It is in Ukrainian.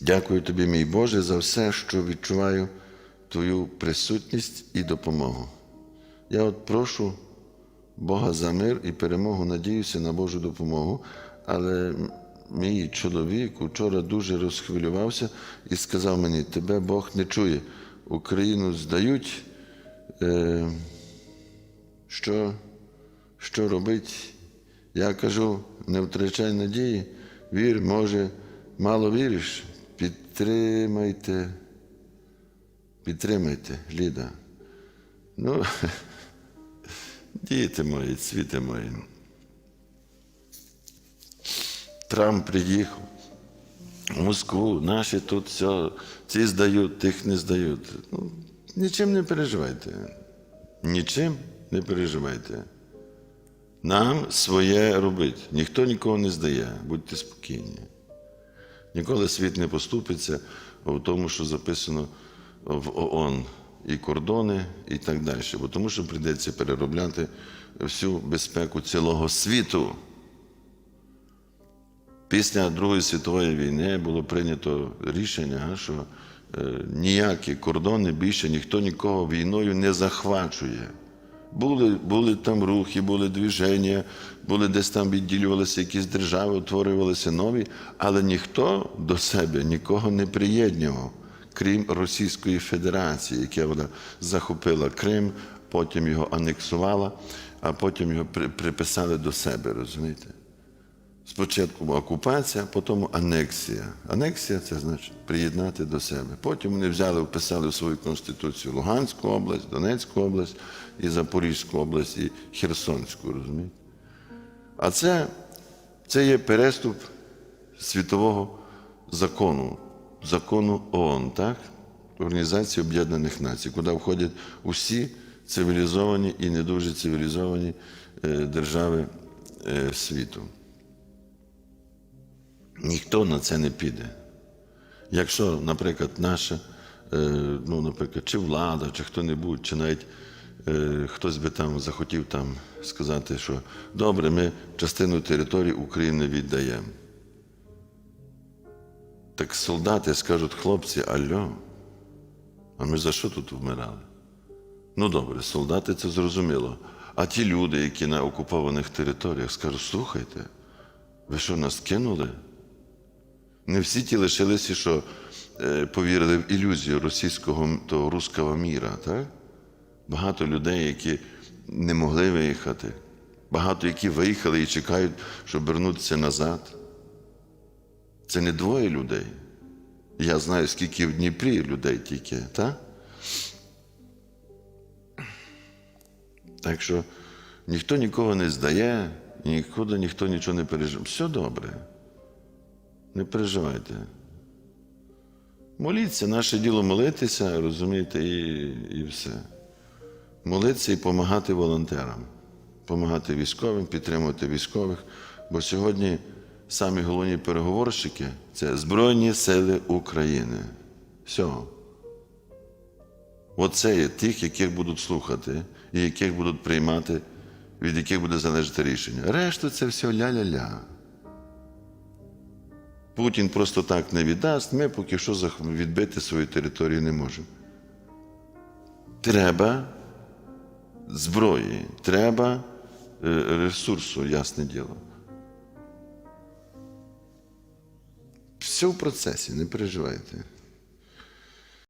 Дякую тобі, мій Боже, за все, що відчуваю Твою присутність і допомогу. Я от прошу Бога за мир і перемогу, надіюся на Божу допомогу, але мій чоловік вчора дуже розхвилювався і сказав мені: тебе Бог не чує, Україну здають. Е, що, що робить? Я кажу, не втрачай надії, вір, може, мало віриш, підтримайте, підтримайте, Ліда. Ну, діти мої, цвіти мої. Трамп приїхав в Москву, наші тут все, ці здають, тих не здають. Ну, нічим не переживайте. Нічим не переживайте. Нам своє робить. Ніхто нікого не здає, будьте спокійні. Ніколи світ не поступиться в тому, що записано в ООН і кордони, і так далі. Бо тому що прийдеться переробляти всю безпеку цілого світу. Після Другої світової війни було прийнято рішення, що е, ніякі кордони більше ніхто нікого війною не захвачує. Були, були там рухи, були движення, були десь там відділювалися якісь держави, утворювалися нові, але ніхто до себе нікого не приєднував, крім Російської Федерації, яка вона захопила Крим, потім його анексувала, а потім його при- приписали до себе, розумієте? Спочатку окупація, потім анексія. Анексія це значить приєднати до себе. Потім вони взяли, вписали в свою конституцію Луганську область, Донецьку область, і Запорізьку область, і Херсонську, розумієте? А це, це є переступ світового закону, закону ООН, так? Організації Об'єднаних Націй, куди входять усі цивілізовані і не дуже цивілізовані е, держави е, світу. Ніхто на це не піде. Якщо, наприклад, наша, е, ну, наприклад, чи влада, чи хто-небудь, чи навіть е, хтось би там захотів там сказати, що добре, ми частину території України віддаємо. Так солдати скажуть, хлопці, альо, а ми за що тут вмирали? Ну добре, солдати це зрозуміло. А ті люди, які на окупованих територіях, скажуть, слухайте, ви що нас кинули? Не всі ті лишилися, що е, повірили в ілюзію російського того руського міра. Так? Багато людей, які не могли виїхати, багато які виїхали і чекають, щоб вернутися назад. Це не двоє людей. Я знаю, скільки в Дніпрі людей тільки, так? Так що ніхто нікого не здає, нікуди ніхто нічого не переживає. Все добре. Не переживайте. Моліться, наше діло молитися, розумієте, і, і все. Молитися і допомагати волонтерам, допомагати військовим, підтримувати військових. Бо сьогодні самі головні переговорщики це Збройні Сили України. Все. Оце є тих, яких будуть слухати, і яких будуть приймати, від яких буде залежати рішення. Решта це все ля-ля-ля. Путін просто так не віддасть, ми поки що відбити свою територію не можемо. Треба зброї, треба е, ресурсу, ясне діло. Все в процесі, не переживайте.